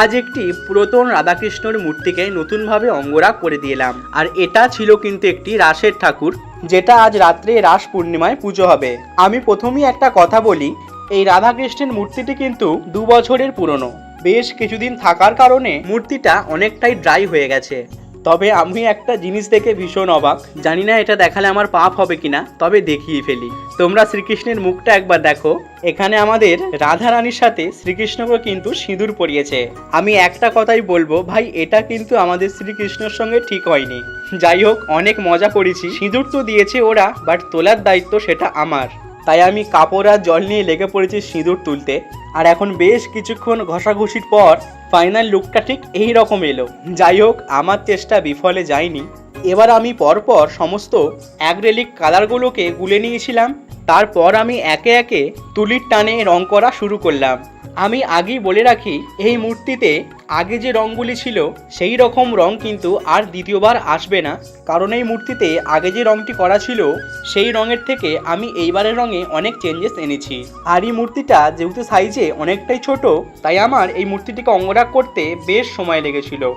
আজ একটি পুরাতন রাধাকৃষ্ণর মূর্তিকে নতুনভাবে অঙ্গরাগ করে দিলাম। আর এটা ছিল কিন্তু একটি রাসের ঠাকুর, যেটা আজ রাত্রে রাস পূর্ণিমায় পুজো হবে। আমি প্রথমেই একটা কথা বলি, এই রাধাকৃষ্ণের মূর্তিটি কিন্তু দু বছরের পুরনো। বেশ কিছুদিন থাকার কারণে মূর্তিটা অনেকটাই ড্রাই হয়ে গেছে। তবে আমি একটা জিনিস দেখে ভীষণ অবাক। জানি না এটা দেখালে আমার পাপ হবে কিনা, তবে দেখিয়ে ফেলি। তোমরা শ্রীকৃষ্ণের মুখটা একবার দেখো। এখানে আমাদের রাধা রানীর সাথে শ্রীকৃষ্ণকে কিন্তু সিঁদুর পরিয়েছে। আমি একটা কথাই বলব, ভাই, এটা কিন্তু আমাদের শ্রীকৃষ্ণের সঙ্গে ঠিক হয়নি। যাই হোক, অনেক মজা করেছি। সিঁদুর তো দিয়েছে ওরা বাট তোলার দায়িত্ব সেটা আমার। তাই আমি কাপড় আর জল নিয়ে লেগে পড়েছি সিঁদুর তুলতে। আর এখন বেশ কিছুক্ষণ ঘষাঘষির পর ফাইনাল লুকটা ঠিক এই রকম এলো। যাই হোক, আমার চেষ্টা বিফলে যায়নি। এবার আমি পরপর সমস্ত অ্যাগ্রেলিক কালারগুলোকে গুলে নিয়েছিলাম। তারপর আমি একে একে তুলির টানে রং করা শুরু করলাম। আমি আগেই বলে রাখি, এই মূর্তিতে আগে যে রঙগুলি ছিল, সেই রকম রং কিন্তু আর দ্বিতীয়বার আসবে না। কারণ এই মূর্তিতে আগে যে রংটি করা ছিল, সেই রঙের থেকে আমি এইবারের রঙে অনেক চেঞ্জেস এনেছি। আর এই মূর্তিটা যেহেতু সাইজে অনেকটাই ছোট, তাই আমার এই মূর্তিটিকে অঙ্গরাগ করতে বেশ সময় লেগেছিল।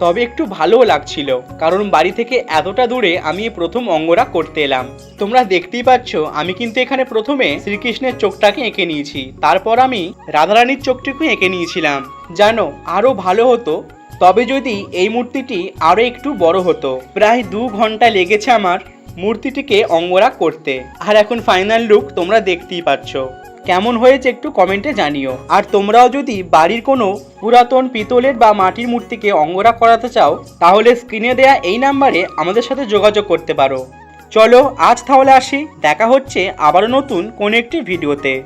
তবে একটু ভালোও লাগছিল, কারণ বাড়ি থেকে এতটা দূরে আমি প্রথম অঙ্গরাগ করতে এলাম। তোমরা দেখতেই পাচ্ছ, আমি কিন্তু এখানে প্রথমে শ্রীকৃষ্ণের চোখটাকে এঁকে নিয়েছি। তারপর আমি রাধারানীর চোখটিকে এঁকে নিয়েছিলাম। জানো আরও ভালো হতো, তবে যদি এই মূর্তিটি আরও একটু বড় হতো। প্রায় দু ঘণ্টা লেগেছে আমার মূর্তিটিকে অঙ্গরাগ করতে। আর এখন ফাইনাল লুক তোমরা দেখতেই পাচ্ছ। কেমন হয়েছে একটু কমেন্টে জানিও। আর তোমরাও যদি বাড়ির কোনো পুরাতন পিতলের বা মাটির মূর্তিকে অঙ্গরাগ করাতে চাও, তাহলে স্ক্রিনে দেয়া এই নাম্বারে আমাদের সাথে যোগাযোগ করতে পারো। চলো আজ তাহলে আসি, দেখা হচ্ছে আবারও নতুন কোনো একটি ভিডিওতে